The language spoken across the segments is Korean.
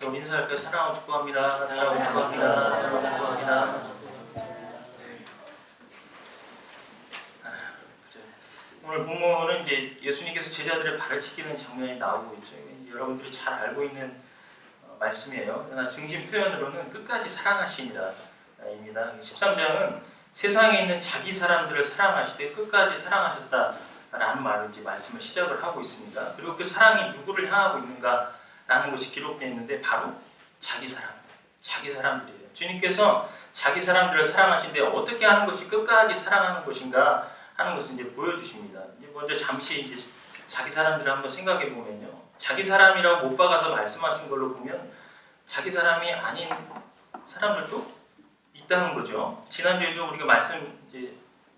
저 인사할까요? 사랑하고 축복합니다. 사랑하고 축복합니다. 축복합니다. 아, 그래. 오늘 본문은 이제 예수님께서 제자들의 발을 씻기는 장면이 나오고 있죠. 여러분들이 잘 알고 있는 어, 말씀이에요. 그러나 중심 표현으로는 끝까지 사랑하시니라입니다. 13장은 세상에 있는 자기 사람들을 사랑하시되 끝까지 사랑하셨다라는 말을 이제 말씀을 시작을 하고 있습니다. 그리고 그 사랑이 누구를 향하고 있는가 라는 것이 기록되어 있는데 바로 자기 사람들, 자기 사람들이에요. 주님께서 자기 사람들을 사랑하신데 어떻게 하는 것이 끝까지 사랑하는 것인가 하는 것을 이제 보여주십니다. 이제 먼저 잠시 이제 자기 사람들을 한번 생각해 보면요. 자기 사람이라고 못 박아서 말씀하신 걸로 보면 자기 사람이 아닌 사람들도 있다는 거죠. 지난주에도 우리가 말씀 이제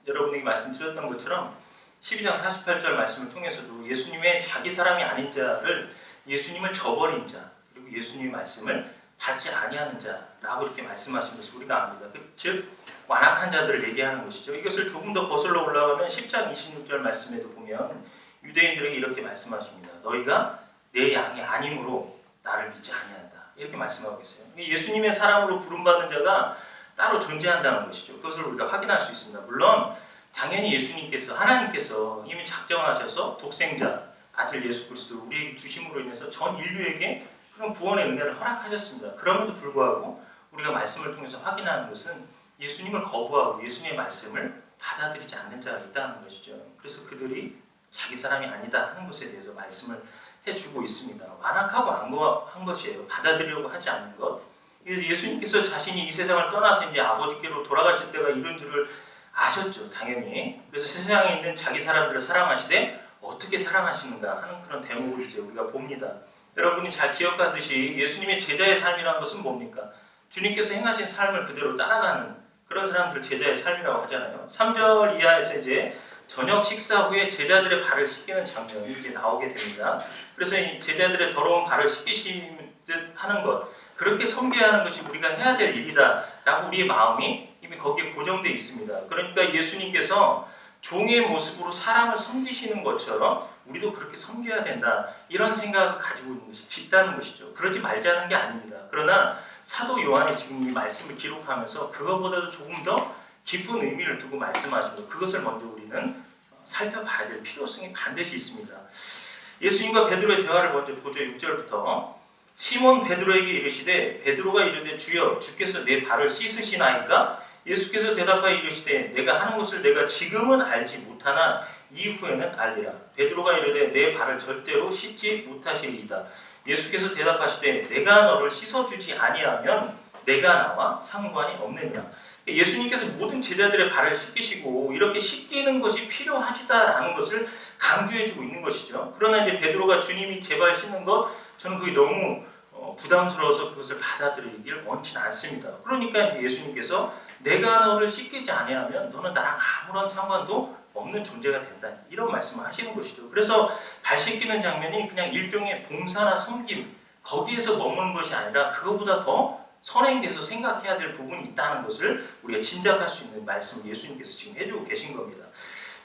여러분에게 말씀드렸던 것처럼 12장 48절 말씀을 통해서도 예수님의 자기 사람이 아닌 자를 예수님을 저버린 자 그리고 예수님의 말씀을 받지 아니하는 자라고 이렇게 말씀하신 것을 우리가 압니다. 그, 즉 완악한 자들을 얘기하는 것이죠. 이것을 조금 더 거슬러 올라가면 10장 26절 말씀에도 보면 유대인들에게 이렇게 말씀하십니다. 너희가 내 양이 아니므로 나를 믿지 아니한다. 이렇게 말씀하고 있어요. 예수님의 사람으로 부름받은 자가 따로 존재한다는 것이죠. 그것을 우리가 확인할 수 있습니다. 물론 당연히 예수님께서 하나님께서 이미 작정하셔서 독생자 아들 예수 그리스도 우리에게 주심으로 인해서 전 인류에게 그런 구원의 은혜를 허락하셨습니다. 그럼에도 불구하고 우리가 말씀을 통해서 확인하는 것은 예수님을 거부하고 예수님의 말씀을 받아들이지 않는 자가 있다는 것이죠. 그래서 그들이 자기 사람이 아니다 하는 것에 대해서 말씀을 해주고 있습니다. 완악하고 한 것이에요. 받아들이려고 하지 않는 것. 예수님께서 자신이 이 세상을 떠나서 이제 아버지께로 돌아가실 때가 이런 줄을 아셨죠, 당연히. 그래서 세상에 있는 자기 사람들을 사랑하시되 어떻게 사랑하시는가 하는 그런 대목을 이제 우리가 봅니다. 여러분이 잘 기억하듯이 예수님의 제자의 삶이라는 것은 뭡니까? 주님께서 행하신 삶을 그대로 따라가는 그런 사람들 제자의 삶이라고 하잖아요. 3절 이하에서 이제 저녁 식사 후에 제자들의 발을 씻기는 장면이 이제 나오게 됩니다. 그래서 이 제자들의 더러운 발을 씻기시듯 하는 것, 그렇게 섬겨하는 것이 우리가 해야 될 일이다라고 우리의 마음이 이미 거기에 고정되어 있습니다. 그러니까 예수님께서 종의 모습으로 사람을 섬기시는 것처럼 우리도 그렇게 섬겨야 된다 이런 생각을 가지고 있는 것이 짙다는 것이죠. 그러지 말자는 게 아닙니다. 그러나 사도 요한이 지금 이 말씀을 기록하면서 그것보다도 조금 더 깊은 의미를 두고 말씀하신 것 그것을 먼저 우리는 살펴봐야 될 필요성이 반드시 있습니다. 예수님과 베드로의 대화를 먼저 보죠. 6절부터 시몬 베드로에게 이르시되 베드로가 이르되 주여 주께서 내 발을 씻으시나이까 예수께서 대답하여 이르시되 내가 하는 것을 내가 지금은 알지 못하나 이후에는 알리라 베드로가 이르되 내 발을 절대로 씻지 못하시리이다 예수께서 대답하시되 내가 너를 씻어주지 아니하면 내가 나와 상관이 없느니라 예수님께서 모든 제자들의 발을 씻기시고 이렇게 씻기는 것이 필요하시다라는 것을 강조해주고 있는 것이죠. 그러나 이제 베드로가 주님이 제발 씻는 것 저는 그게 너무 어, 부담스러워서 그것을 받아들이길 원치는 않습니다. 그러니까 예수님께서 내가 너를 씻기지 아니하면 너는 나랑 아무런 상관도 없는 존재가 된다. 이런 말씀을 하시는 것이죠. 그래서 발 씻기는 장면이 그냥 일종의 봉사나 섬김 거기에서 머무는 것이 아니라 그거보다 더 선행돼서 생각해야 될 부분이 있다는 것을 우리가 짐작할 수 있는 말씀을 예수님께서 지금 해주고 계신 겁니다.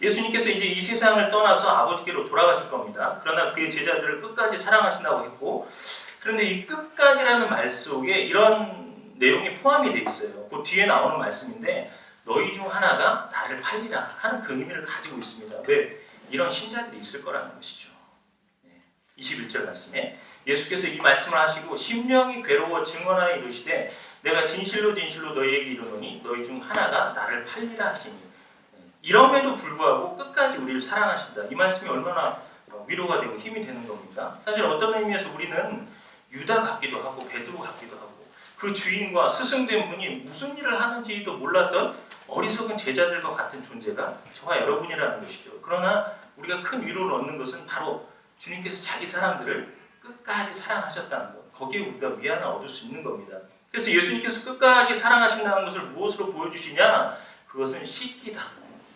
예수님께서 이제 이 세상을 떠나서 아버지께로 돌아가실 겁니다. 그러나 그의 제자들을 끝까지 사랑하신다고 했고, 그런데 이 끝까지라는 말 속에 이런 내용이 포함이 되어 있어요. 그 뒤에 나오는 말씀인데, 너희 중 하나가 나를 팔리라 하는 그 의미를 가지고 있습니다. 왜? 이런 신자들이 있을 거라는 것이죠. 21절 말씀에 예수께서 이 말씀을 하시고 심령이 괴로워 증언하여 이르시되 내가 진실로 진실로 너희에게 이르노니 너희 중 하나가 나를 팔리라 하시니 이럼에도 불구하고 끝까지 우리를 사랑하신다. 이 말씀이 얼마나 위로가 되고 힘이 되는 겁니까? 사실 어떤 의미에서 우리는 유다 같기도 하고 베드로 같기도 하고 그 주인과 스승된 분이 무슨 일을 하는지도 몰랐던 어리석은 제자들과 같은 존재가 저와 여러분이라는 것이죠. 그러나 우리가 큰 위로를 얻는 것은 바로 주님께서 자기 사람들을 끝까지 사랑하셨다는 것. 거기에 우리가 위안을 얻을 수 있는 겁니다. 그래서 예수님께서 끝까지 사랑하신다는 것을 무엇으로 보여주시냐? 그것은 씻기다.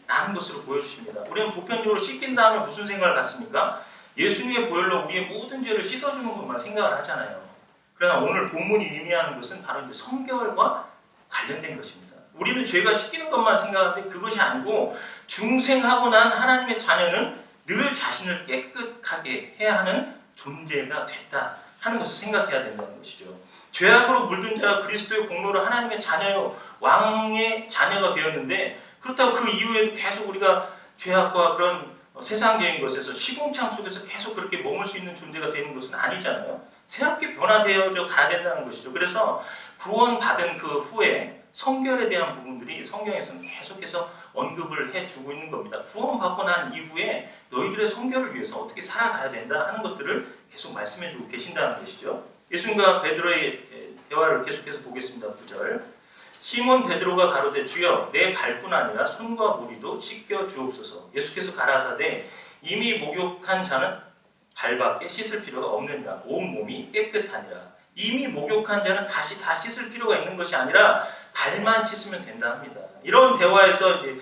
라는 것으로 보여주십니다. 우리는 보편적으로 씻긴다 하면 무슨 생각을 갖습니까? 예수님의 보혈로 우리의 모든 죄를 씻어주는 것만 생각을 하잖아요. 그러나 오늘 본문이 의미하는 것은 바로 이제 성결과 관련된 것입니다. 우리는 죄가 씻기는 것만 생각하는데 그것이 아니고 중생하고 난 하나님의 자녀는 늘 자신을 깨끗하게 해야 하는 존재가 됐다. 하는 것을 생각해야 된다는 것이죠. 죄악으로 물든 자가 그리스도의 공로로 하나님의 자녀요 왕의 자녀가 되었는데 그렇다고 그 이후에도 계속 우리가 죄악과 그런 세상적인 것에서 시궁창 속에서 계속 그렇게 머물 수 있는 존재가 되는 것은 아니잖아요. 새롭게 변화되어져 가야 된다는 것이죠. 그래서 구원받은 그 후에 성결에 대한 부분들이 성경에서는 계속해서 언급을 해주고 있는 겁니다. 구원받고 난 이후에 너희들의 성결을 위해서 어떻게 살아가야 된다 하는 것들을 계속 말씀해주고 계신다는 것이죠. 예수님과 베드로의 대화를 계속해서 보겠습니다. 9절 시몬 베드로가 가로되 주여 내 발뿐 아니라 손과 머리도 씻겨 주옵소서 예수께서 가라사대 이미 목욕한 자는 발밖에 씻을 필요가 없느니라 온 몸이 깨끗하니라 이미 목욕한 자는 다시 다 씻을 필요가 있는 것이 아니라 발만 씻으면 된다 합니다. 이런 대화에서 이제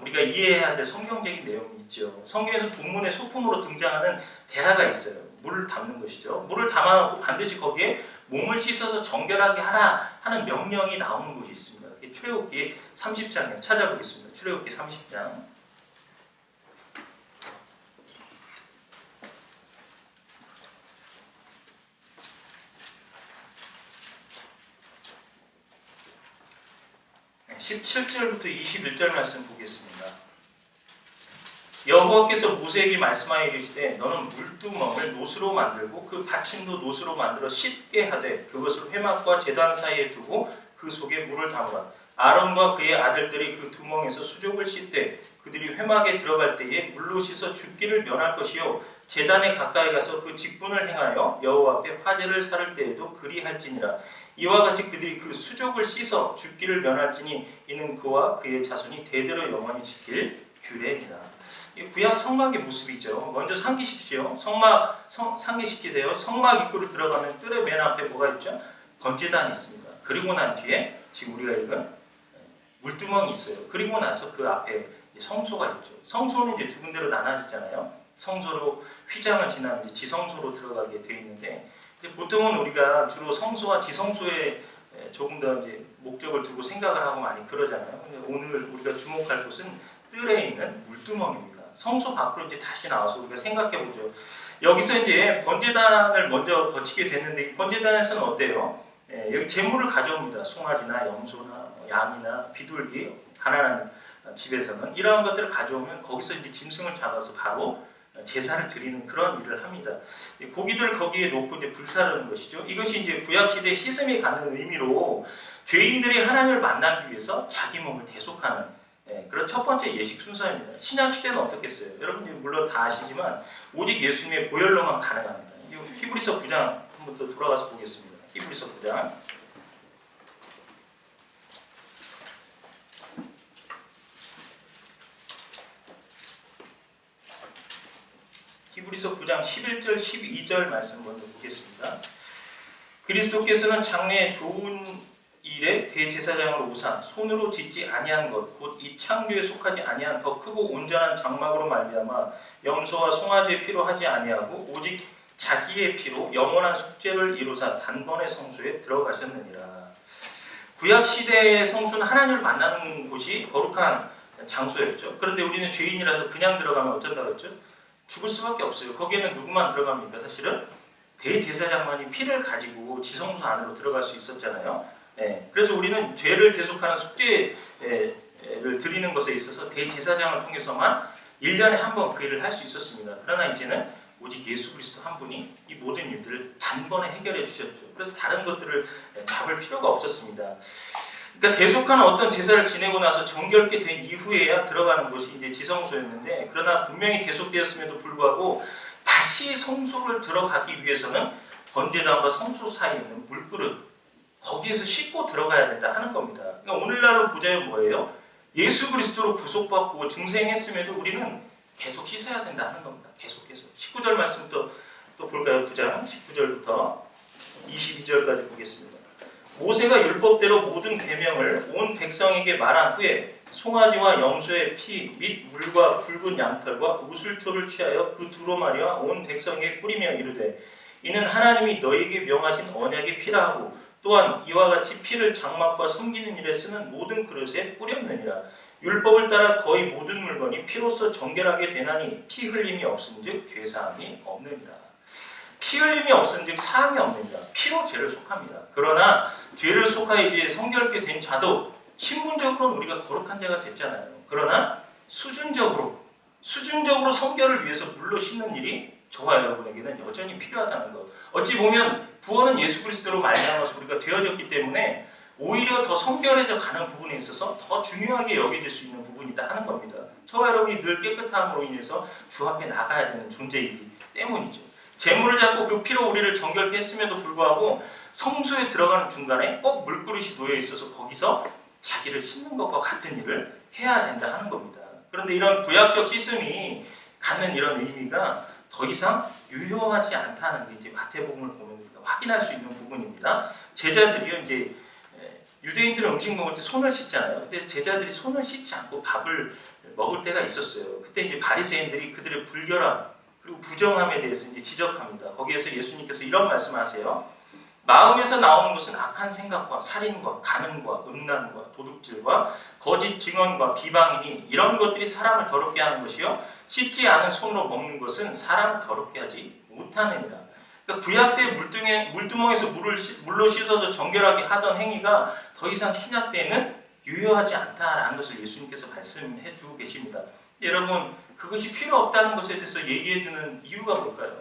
우리가 이해해야 될 성경적인 내용이 있죠. 성경에서 본문의 소품으로 등장하는 대화가 있어요. 물을 담는 것이죠. 물을 담아놓고 반드시 거기에 몸을 씻어서 정결하게 하라 하는 명령이 나오는 곳이 있습니다. 출애굽기 30장에 찾아보겠습니다. 출애굽기 30장. 네, 17절부터 21절 말씀 보겠습니다. 여호와께서 모세에게 말씀하여 이르시되 너는 물두멍을 노스로 만들고 그 받침도 노스로 만들어 씻게 하되 그것을 회막과 제단 사이에 두고 그 속에 물을 담으라. 아론과 그의 아들들이 그 두멍에서 수족을 씻되 그들이 회막에 들어갈 때에 물로 씻어 죽기를 면할 것이요. 제단에 가까이 가서 그 직분을 행하여 여호와 앞에 화제를 살을 때에도 그리할지니라. 이와 같이 그들이 그 수족을 씻어 죽기를 면할지니 이는 그와 그의 자손이 대대로 영원히 지킬 규례이다. 구약 성막의 모습이죠. 먼저 상기십시오. 성막 성, 상기시키세요. 성막 입구를 들어가면 뜰의 맨 앞에 뭐가 있죠? 번제단이 있습니다. 그리고 난 뒤에 지금 우리가 읽은 물두멍이 있어요. 그리고 나서 그 앞에 성소가 있죠. 성소는 이제 두 군데로 나눠지잖아요. 성소로 휘장을 지나면 이제 지성소로 들어가게 돼 있는데 보통은 우리가 주로 성소와 지성소에 조금 더 이제 목적을 두고 생각을 하고 많이 그러잖아요. 근데 오늘 우리가 주목할 곳은 뜰에 있는 물두멍입니다. 성소 밖으로 이제 다시 나와서 우리가 생각해 보죠. 여기서 이제 번제단을 먼저 거치게 됐는데 이 번제단에서는 어때요? 예, 여기 재물을 가져옵니다. 송아지나 염소나 뭐 양이나 비둘기 가난한 집에서는 이러한 것들을 가져오면 거기서 이제 짐승을 잡아서 바로 제사를 드리는 그런 일을 합니다. 고기들을 거기에 놓고 이제 불사르는 것이죠. 이것이 이제 구약 시대 희생이 갖는 의미로 죄인들이 하나님을 만나기 위해서 자기 몸을 대속하는 예, 그런 첫 번째 예식 순서입니다. 신약 시대는 어떻겠어요? 여러분들이 물론 다 아시지만 오직 예수님의 보혈로만 가능합니다. 히브리서 9장 한번 또 돌아가서 보겠습니다. 히브리서 9장 히브리서 9장 11절 12절 말씀 먼저 보겠습니다. 그리스도께서는 장래에 좋은 일에 대제사장으로 오사 손으로 짓지 아니한 것 곧 이 창조에 속하지 아니한 더 크고 온전한 장막으로 말미암아 염소와 송아지의 피로 하지 아니하고 오직 자기의 피로 영원한 속죄를 이루사 단번에 성소에 들어가셨느니라. 구약 시대의 성소는 하나님을 만나는 곳이 거룩한 장소였죠. 그런데 우리는 죄인이라서 그냥 들어가면 어쩐다 그랬죠? 죽을 수밖에 없어요. 거기에는 누구만 들어갑니까? 사실은 대제사장만이 피를 가지고 지성소 안으로 들어갈 수 있었잖아요. 예, 그래서 우리는 죄를 대속하는 속죄를 드리는 것에 있어서 대제사장을 통해서만 1년에 한 번 그 일을 할 수 있었습니다. 그러나 이제는 오직 예수 그리스도 한 분이 이 모든 일들을 단번에 해결해 주셨죠. 그래서 다른 것들을 잡을 필요가 없었습니다. 그러니까 대속하는 어떤 제사를 지내고 나서 정결케 된 이후에야 들어가는 곳이 이제 지성소였는데 그러나 분명히 대속되었음에도 불구하고 다시 성소를 들어가기 위해서는 번제단과 성소 사이에 있는 물그릇 거기에서 씻고 들어가야 된다 하는 겁니다. 그러니까 오늘날로 보자면 뭐예요? 예수 그리스도로 구속받고 중생했음에도 우리는 계속 씻어야 된다 하는 겁니다. 계속해서 19절 말씀부터 또 볼까요? 9장 19절부터 22절까지 보겠습니다. 모세가 율법대로 모든 계명을 온 백성에게 말한 후에 송아지와 염소의 피 및 물과 붉은 양털과 우슬초를 취하여 그 두루마리와 온 백성에게 뿌리며 이르되 이는 하나님이 너에게 명하신 언약의 피라 하고 또한 이와 같이 피를 장막과 섬기는 일에 쓰는 모든 그릇에 뿌렸느니라. 율법을 따라 거의 모든 물건이 피로써 정결하게 되나니 피 흘림이 없은즉 죄사함이 없느니라. 피 흘림이 없은즉 사함이 없느니라 피로 죄를 속합니다. 그러나 죄를 속하여 이제 성결케 된 자도 신분적으로는 우리가 거룩한 자가 됐잖아요. 그러나 수준적으로 수준적으로 성결을 위해서 물로 씻는 일이 저와 여러분에게는 여전히 필요하다는 것. 어찌 보면 구원은 예수 그리스도로 말미암아서 우리가 되어졌기 때문에 오히려 더 성결해져 가는 부분에 있어서 더 중요하게 여겨질 수 있는 부분이다 하는 겁니다. 저와 여러분이 늘 깨끗함으로 인해서 주 앞에 나가야 되는 존재이기 때문이죠. 재물을 잡고 그 피로 우리를 정결케 했음에도 불구하고 성소에 들어가는 중간에 꼭 물그릇이 놓여 있어서 거기서 자기를 씻는 것과 같은 일을 해야 된다 하는 겁니다. 그런데 이런 구약적 씻음이 갖는 이런 의미가 더 이상 유효하지 않다는 게 이제 마태복음을 보면 확인할 수 있는 부분입니다. 제자들이요 이제 에, 유대인들은 음식 먹을 때 손을 씻잖아요. 근데 제자들이 손을 씻지 않고 밥을 먹을 때가 있었어요. 그때 이제 바리새인들이 그들의 불결함 그리고 부정함에 대해서 이제 지적합니다. 거기에서 예수님께서 이런 말씀하세요. 마음에서 나오는 것은 악한 생각과 살인과 간음과 음란과 도둑질과 거짓 증언과 비방이니 이런 것들이 사람을 더럽게 하는 것이요 씻지 않은 손으로 먹는 것은 사람을 더럽게 하지 못하느니라. 그러니까 구약 때 물등에 물두멍에서 물을 씻- 물로 씻어서 정결하게 하던 행위가 더 이상 신약 때는 유효하지 않다라는 것을 예수님께서 말씀해 주고 계십니다. 여러분 그것이 필요 없다는 것에 대해서 얘기해 주는 이유가 뭘까요?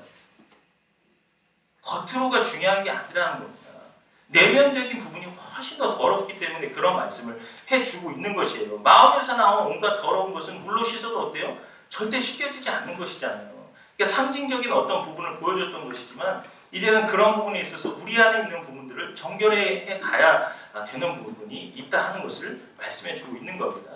겉으로가 중요한 게 아니라는 겁니다. 내면적인 부분이 훨씬 더 더럽기 때문에 그런 말씀을 해주고 있는 것이에요. 마음에서 나온 온갖 더러운 것은 물로 씻어도 어때요? 절대 씻겨지지 않는 것이잖아요. 그러니까 상징적인 어떤 부분을 보여줬던 것이지만 이제는 그런 부분에 있어서 우리 안에 있는 부분들을 정결해 가야 되는 부분이 있다 하는 것을 말씀해 주고 있는 겁니다.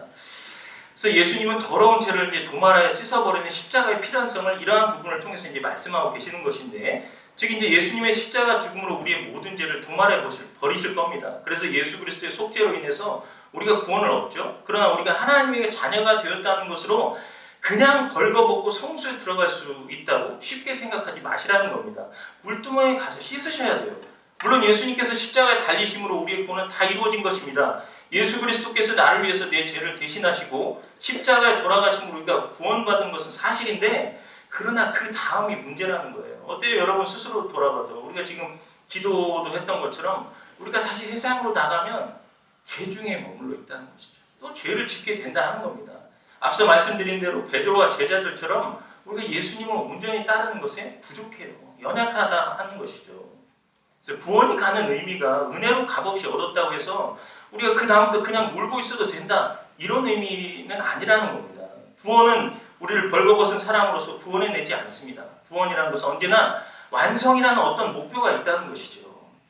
그래서 예수님은 더러운 죄를 이제 도말하여 씻어버리는 십자가의 필요성을 이러한 부분을 통해서 이제 말씀하고 계시는 것인데 즉 이제 예수님의 십자가 죽음으로 우리의 모든 죄를 도말해 보실- 버리실 겁니다. 그래서 예수 그리스도의 속죄로 인해서 우리가 구원을 얻죠. 그러나 우리가 하나님의 자녀가 되었다는 것으로 그냥 벌거벗고 성소에 들어갈 수 있다고 쉽게 생각하지 마시라는 겁니다. 물두멍에 가서 씻으셔야 돼요. 물론 예수님께서 십자가에 달리심으로 우리의 구원은 다 이루어진 것입니다. 예수 그리스도께서 나를 위해서 내 죄를 대신하시고 십자가에 돌아가심으로 우리가 구원받은 것은 사실인데 그러나 그 다음이 문제라는 거예요. 어때요? 여러분 스스로 돌아봐도 우리가 지금 기도도 했던 것처럼 우리가 다시 세상으로 나가면 죄 중에 머물러 있다는 것이죠. 또 죄를 짓게 된다 하는 겁니다. 앞서 말씀드린 대로 베드로와 제자들처럼 우리가 예수님을 온전히 따르는 것에 부족해요. 연약하다 하는 것이죠. 그래서 구원이 가는 의미가 은혜로 값없이 얻었다고 해서 우리가 그 다음부터 그냥 놀고 있어도 된다 이런 의미는 아니라는 겁니다. 구원은 우리를 벌거벗은 사람으로서 구원해내지 않습니다. 구원이라는 것은 언제나 완성이라는 어떤 목표가 있다는 것이죠.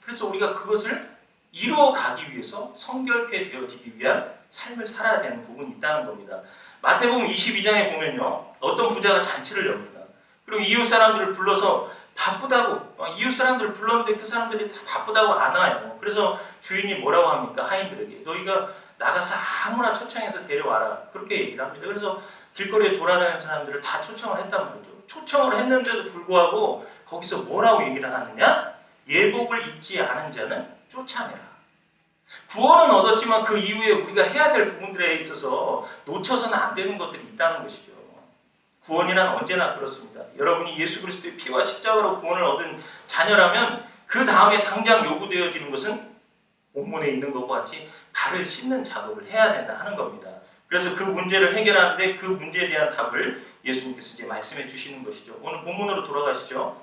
그래서 우리가 그것을 이루어가기 위해서 성결케 되어지기 위한 삶을 살아야 되는 부분이 있다는 겁니다. 마태복음 22장에 보면요. 어떤 부자가 잔치를 엽니다. 그리고 이웃 사람들을 불러서 바쁘다고 어, 이웃 사람들을 불렀는데 그 사람들이 다 바쁘다고 안 와요. 그래서 주인이 뭐라고 합니까? 하인들에게 너희가 나가서 아무나 초청해서 데려와라. 그렇게 얘기를 합니다. 그래서 길거리에 돌아다니는 사람들을 다 초청을 했단 말이죠. 초청을 했는데도 불구하고 거기서 뭐라고 얘기를 하느냐? 예복을 입지 않은 자는 쫓아내라. 구원은 얻었지만 그 이후에 우리가 해야 될 부분들에 있어서 놓쳐서는 안 되는 것들이 있다는 것이죠. 구원이란 언제나 그렇습니다. 여러분이 예수 그리스도의 피와 십자가로 구원을 얻은 자녀라면 그 다음에 당장 요구되어지는 것은 본문에 있는 것과 같이 발을 씻는 작업을 해야 된다 하는 겁니다. 그래서 그 문제를 해결하는데 그 문제에 대한 답을 예수님께서 이제 말씀해 주시는 것이죠. 오늘 본문으로 돌아가시죠.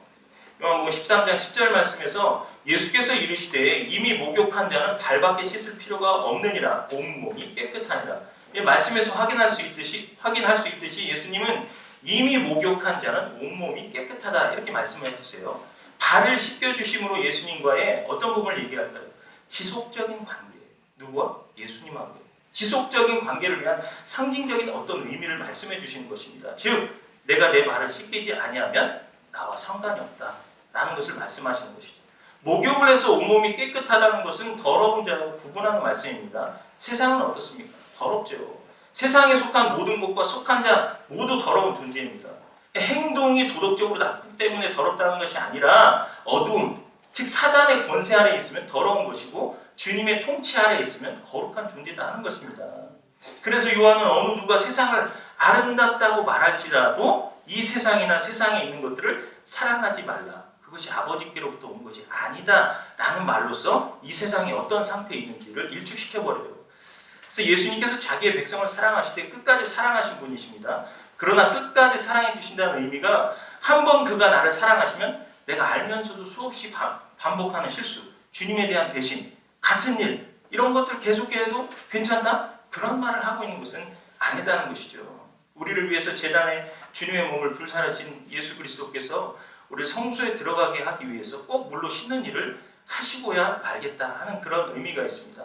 요한복음 13장 10절 말씀에서 예수께서 이르시되 이미 목욕한 자는 발밖에 씻을 필요가 없느니라 온 몸이 깨끗하니라. 이 말씀에서 확인할 수 있듯이 확인할 수 있듯이 예수님은 이미 목욕한 자는 온 몸이 깨끗하다 이렇게 말씀해 주세요. 발을 씻겨 주심으로 예수님과의 어떤 부분을 얘기할까요? 지속적인 관계. 누구와? 예수님하고. 지속적인 관계를 위한 상징적인 어떤 의미를 말씀해 주시는 것입니다. 즉 내가 내 발을 씻기지 아니하면 나와 상관이 없다라는 것을 말씀하시는 것이죠. 목욕을 해서 온몸이 깨끗하다는 것은 더러운 자라고 구분하는 말씀입니다. 세상은 어떻습니까? 더럽죠. 세상에 속한 모든 것과 속한 자 모두 더러운 존재입니다. 행동이 도덕적으로 나쁘기 때문에 더럽다는 것이 아니라 어두움, 즉 사단의 권세 아래 있으면 더러운 것이고 주님의 통치 아래 있으면 거룩한 존재다 하는 것입니다. 그래서 요한은 어느 누가 세상을 아름답다고 말할지라도 이 세상이나 세상에 있는 것들을 사랑하지 말라. 그것이 아버지께로부터 온 것이 아니다 라는 말로써 이 세상이 어떤 상태에 있는지를 일축시켜 버려요. 그래서 예수님께서 자기의 백성을 사랑하실 때 끝까지 사랑하신 분이십니다. 그러나 끝까지 사랑해 주신다는 의미가 한 번 그가 나를 사랑하시면 내가 알면서도 수없이 반- 반복하는 실수, 주님에 대한 배신, 같은 일 이런 것들 계속해도 괜찮다? 그런 말을 하고 있는 것은 아니다는 것이죠. 우리를 위해서 재단에 주님의 몸을 불살하신 예수 그리스도께서 우리 성소에 들어가게 하기 위해서 꼭 물로 씻는 일을 하시고야 말겠다 하는 그런 의미가 있습니다.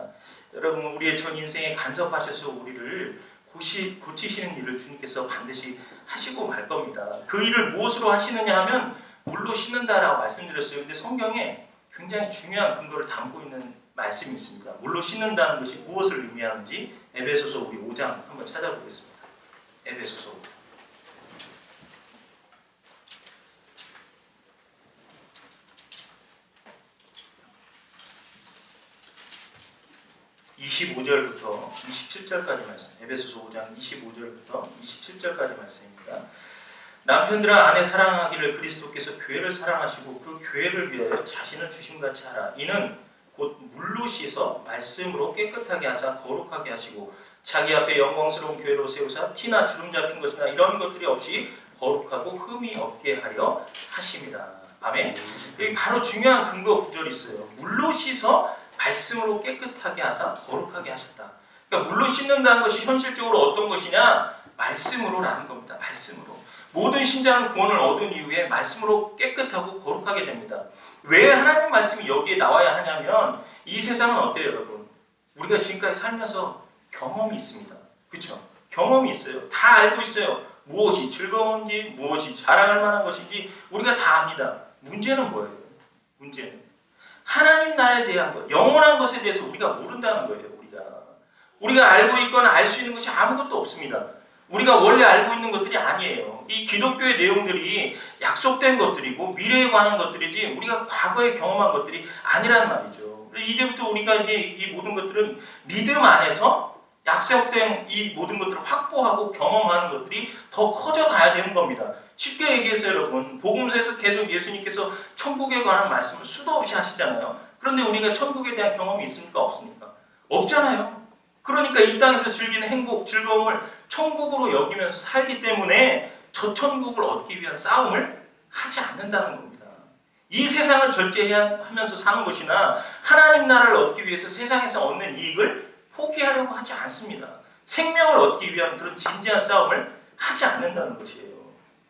여러분 우리의 전 인생에 간섭하셔서 우리를 고시, 고치시는 일을 주님께서 반드시 하시고 말 겁니다. 그 일을 무엇으로 하시느냐 하면 물로 씻는다라고 말씀드렸어요. 근데 성경에 굉장히 중요한 근거를 담고 있는 말씀이 있습니다. 물로 씻는다는 것이 무엇을 의미하는지 에베소서 우리 5장 한번 찾아보겠습니다. 에베소서 5장. 25절부터 27절까지 말씀. 에베소서 5장 25절부터 27절까지 말씀입니다. 남편들아 아내 사랑하기를 그리스도께서 교회를 사랑하시고 그 교회를 위하여 자신을 주심같이 하라. 이는 곧 물로 씻어 말씀으로 깨끗하게 하사 거룩하게 하시고 자기 앞에 영광스러운 교회로 세우사 티나 주름 잡힌 것이나 이런 것들이 없이 거룩하고 흠이 없게 하려 하십니다. 아멘. 여기 바로 중요한 근거 구절이 있어요. 물로 씻어 말씀으로 깨끗하게 하사 거룩하게 하셨다. 그러니까 물로 씻는다는 것이 현실적으로 어떤 것이냐? 말씀으로라는 겁니다. 말씀으로. 모든 신자는 구원을 얻은 이후에 말씀으로 깨끗하고 거룩하게 됩니다. 왜 하나님 말씀이 여기에 나와야 하냐면 이 세상은 어때요, 여러분? 우리가 지금까지 살면서 경험이 있습니다. 그렇죠? 경험이 있어요. 다 알고 있어요. 무엇이 즐거운지, 무엇이 자랑할 만한 것인지 우리가 다 압니다. 문제는 뭐예요? 문제는 하나님 나라에 대한 것, 영원한 것에 대해서 우리가 모른다는 거예요. 우리가 우리가 알고 있거나 알 수 있는 것이 아무것도 없습니다. 우리가 원래 알고 있는 것들이 아니에요. 이 기독교의 내용들이 약속된 것들이고 미래에 관한 것들이지 우리가 과거에 경험한 것들이 아니라는 말이죠. 이제부터 우리가 이제 이 모든 것들은 믿음 안에서 약속된 이 모든 것들을 확보하고 경험하는 것들이 더 커져 가야 되는 겁니다. 쉽게 얘기해서 여러분 복음서에서 계속 예수님께서 천국에 관한 말씀을 수도 없이 하시잖아요. 그런데 우리가 천국에 대한 경험이 있습니까? 없습니까? 없잖아요. 그러니까 이 땅에서 즐기는 행복, 즐거움을 천국으로 여기면서 살기 때문에 저 천국을 얻기 위한 싸움을 하지 않는다는 겁니다. 이 세상을 절제하면서 사는 것이나 하나님 나라를 얻기 위해서 세상에서 얻는 이익을 포기하려고 하지 않습니다. 생명을 얻기 위한 그런 진지한 싸움을 하지 않는다는 것이에요.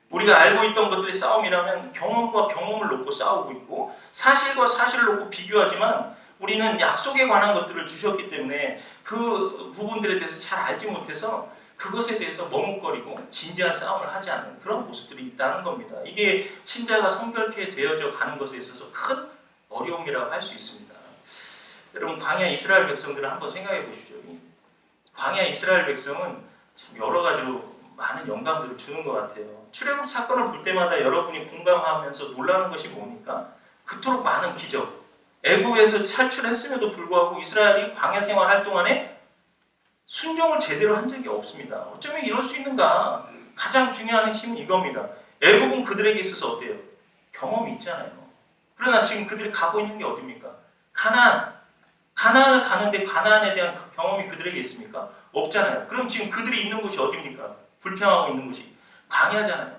우리가 알고 있던 것들이 싸움이라면 경험과 경험을 놓고 싸우고 있고 사실과 사실을 놓고 비교하지만 우리는 약속에 관한 것들을 주셨기 때문에 그 부분들에 대해서 잘 알지 못해서 그것에 대해서 머뭇거리고 진지한 싸움을 하지 않는 그런 모습들이 있다는 겁니다. 이게 신자가 성결케 되어져 가는 것에 있어서 큰 어려움이라고 할 수 있습니다. 여러분 광야 이스라엘 백성들을 한번 생각해 보십시오. 이 광야 이스라엘 백성은 참 여러 가지로 많은 영감들을 주는 것 같아요. 출애굽 사건을 볼 때마다 여러분이 공감하면서 놀라는 것이 뭡니까? 그토록 많은 기적. 애굽에서 탈출했음에도 불구하고 이스라엘이 광야 생활할 동안에 순종을 제대로 한 적이 없습니다. 어쩌면 이럴 수 있는가? 가장 중요한 핵심은 이겁니다. 애굽은 그들에게 있어서 어때요? 경험이 있잖아요. 그러나 지금 그들이 가고 있는 게 어디입니까? 가나안. 가나안을 가는데 가나안에 대한 경험이 그들에게 있습니까? 없잖아요. 그럼 지금 그들이 있는 곳이 어디입니까? 불평하고 있는 곳이 광야잖아요.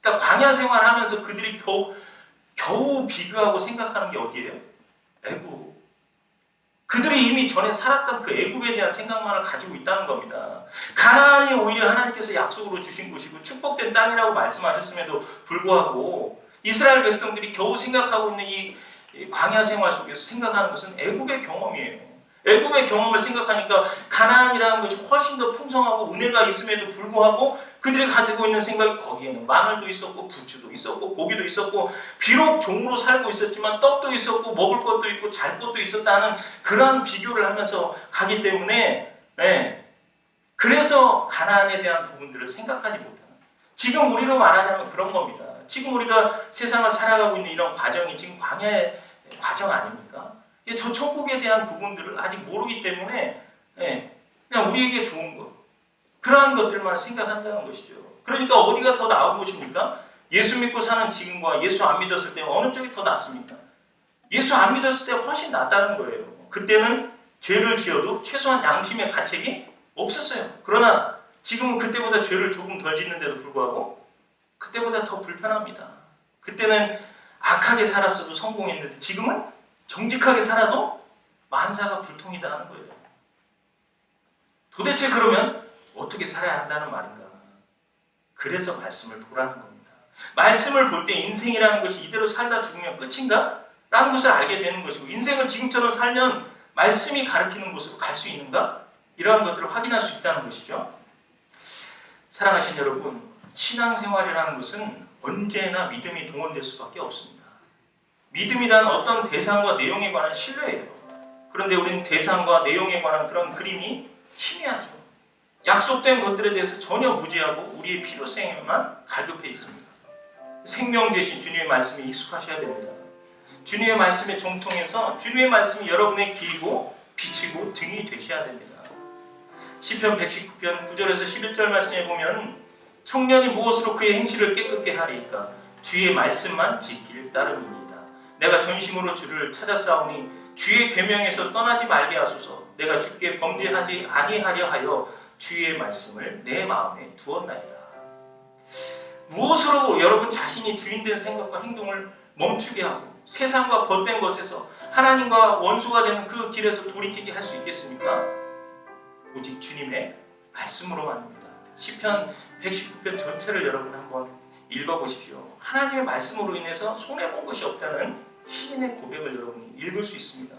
그러니까 광야 생활하면서 그들이 겨우 겨우 비교하고 생각하는 게 어디예요? 애굽. 그들이 이미 전에 살았던 그 애굽에 대한 생각만을 가지고 있다는 겁니다. 가나안이 오히려 하나님께서 약속으로 주신 곳이고 축복된 땅이라고 말씀하셨음에도 불구하고 이스라엘 백성들이 겨우 생각하고 있는 이 광야 생활 속에서 생각하는 것은 애굽의 경험이에요. 애굽의 경험을 생각하니까 가나안이라는 것이 훨씬 더 풍성하고 은혜가 있음에도 불구하고 그들이 가지고 있는 생각이 거기에는 마늘도 있었고 부추도 있었고 고기도 있었고 비록 종으로 살고 있었지만 떡도 있었고 먹을 것도 있고 잘 것도 있었다는 그러한 비교를 하면서 가기 때문에 네. 그래서 가나안에 대한 부분들을 생각하지 못하는 지금 우리로 말하자면 그런 겁니다. 지금 우리가 세상을 살아가고 있는 이런 과정이 지금 광야의 과정 아닙니까? 저 천국에 대한 부분들을 아직 모르기 때문에 예, 그냥 우리에게 좋은 것 그러한 것들만 생각한다는 것이죠. 그러니까 어디가 더 나은 곳입니까? 예수 믿고 사는 지금과 예수 안 믿었을 때 어느 쪽이 더 낫습니까? 예수 안 믿었을 때 훨씬 낫다는 거예요. 그때는 죄를 지어도 최소한 양심의 가책이 없었어요. 그러나 지금은 그때보다 죄를 조금 덜 짓는데도 불구하고 그때보다 더 불편합니다. 그때는 악하게 살았어도 성공했는데 지금은 정직하게 살아도 만사가 불통이다 하는 거예요. 도대체 그러면 어떻게 살아야 한다는 말인가? 그래서 말씀을 보라는 겁니다. 말씀을 볼 때 인생이라는 것이 이대로 살다 죽으면 끝인가? 라는 것을 알게 되는 것이고 인생을 지금처럼 살면 말씀이 가르치는 곳으로 갈 수 있는가? 이러한 것들을 확인할 수 있다는 것이죠. 사랑하신 여러분, 신앙생활이라는 것은 언제나 믿음이 동원될 수밖에 없습니다. 믿음이란 어떤 대상과 내용에 관한 신뢰예요. 그런데 우리는 대상과 내용에 관한 그런 그림이 희미하죠. 약속된 것들에 대해서 전혀 무지하고 우리의 필요성에만 갈급해 있습니다. 생명 대신 주님의 말씀에 익숙하셔야 됩니다. 주님의 말씀에 정통해서 주님의 말씀이 여러분의 길이고 빛이고 등이 되셔야 됩니다. 시편 119편 9절에서 11절 말씀에 보면 청년이 무엇으로 그의 행실을 깨끗게 하리까 주의 말씀만 지킬 따름이니이다. 내가 전심으로 주를 찾았사오니 주의 계명에서 떠나지 말게 하소서. 내가 주께 범죄하지 아니하려 하여 주의 말씀을 내 마음에 두었나이다. 무엇으로 여러분 자신이 주인된 생각과 행동을 멈추게 하고 세상과 벗된 것에서 하나님과 원수가 되는 그 길에서 돌이키게 할 수 있겠습니까? 오직 주님의 말씀으로만입니다. 시편 119편 전체를 여러분 한번 읽어보십시오. 하나님의 말씀으로 인해서 손해본 것이 없다는 시인의 고백을 여러분이 읽을 수 있습니다.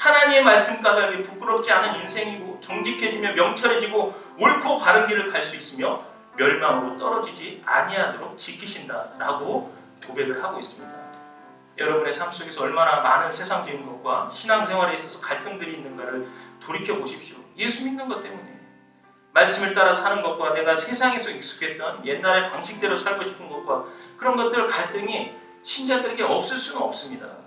하나님의 말씀 까닭에 부끄럽지 않은 인생이고 정직해지며 명철해지고 옳고 바른 길을 갈 수 있으며 멸망으로 떨어지지 아니하도록 지키신다라고 고백을 하고 있습니다. 여러분의 삶 속에서 얼마나 많은 세상적인 것과 신앙생활에 있어서 갈등들이 있는가를 돌이켜 보십시오. 예수 믿는 것 때문에 말씀을 따라 사는 것과 내가 세상에서 익숙했던 옛날의 방식대로 살고 싶은 것과 그런 것들 갈등이 신자들에게 없을 수는 없습니다.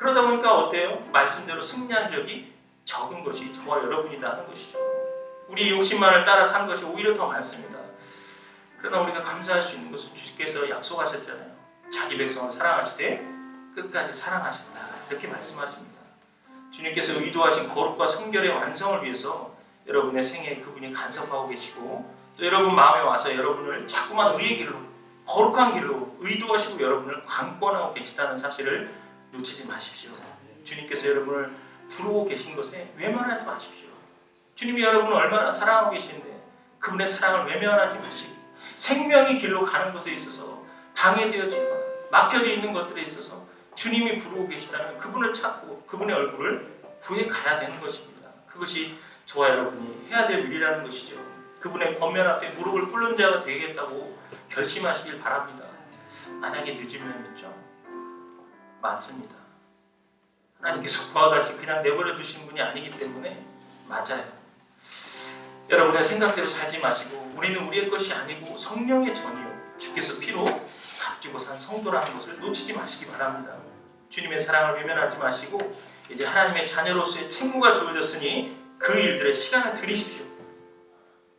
그러다 보니까 어때요? 말씀대로 승리한 적이 적은 것이 저와 여러분이다 하는 것이죠. 우리 욕심만을 따라 사는 것이 오히려 더 많습니다. 그러나 우리가 감사할 수 있는 것은 주께서 약속하셨잖아요. 자기 백성을 사랑하시되 끝까지 사랑하셨다. 이렇게 말씀하십니다. 주님께서 의도하신 거룩과 성결의 완성을 위해서 여러분의 생에 그분이 간섭하고 계시고 또 여러분 마음에 와서 여러분을 자꾸만 의의 길로 거룩한 길로 의도하시고 여러분을 관건하고 계시다는 사실을 놓치지 마십시오. 주님께서 여러분을 부르고 계신 것에 외면하지 마십시오. 주님이 여러분을 얼마나 사랑하고 계시는데 그분의 사랑을 외면하지 마시고 생명의 길로 가는 것에 있어서 방해되어지거나 막혀져 있는 것들에 있어서 주님이 부르고 계시다면 그분을 찾고 그분의 얼굴을 구해 가야 되는 것입니다. 그것이 저와 여러분이 해야 될 일이라는 것이죠. 그분의 권면 앞에 무릎을 꿇는 자가 되겠다고 결심하시길 바랍니다. 만약에 늦으면요. 맞습니다. 하나님께서 그와 같이 그냥 내버려 두신 분이 아니기 때문에 맞아요. 여러분의 생각대로 살지 마시고 우리는 우리의 것이 아니고 성령의 전이요 주께서 피로 값주고 산 성도라는 것을 놓치지 마시기 바랍니다. 주님의 사랑을 외면하지 마시고 이제 하나님의 자녀로서의 책무가 주어졌으니 그 일들에 시간을 들이십시오.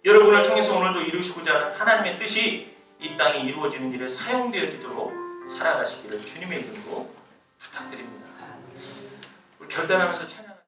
여러분을 통해서 오늘도 이루시고자 하는 하나님의 뜻이 이 땅에 이루어지는 일에 사용되어지도록 살아가시기를 주님의 이름으로 부탁드립니다. 결단하면서 찬양.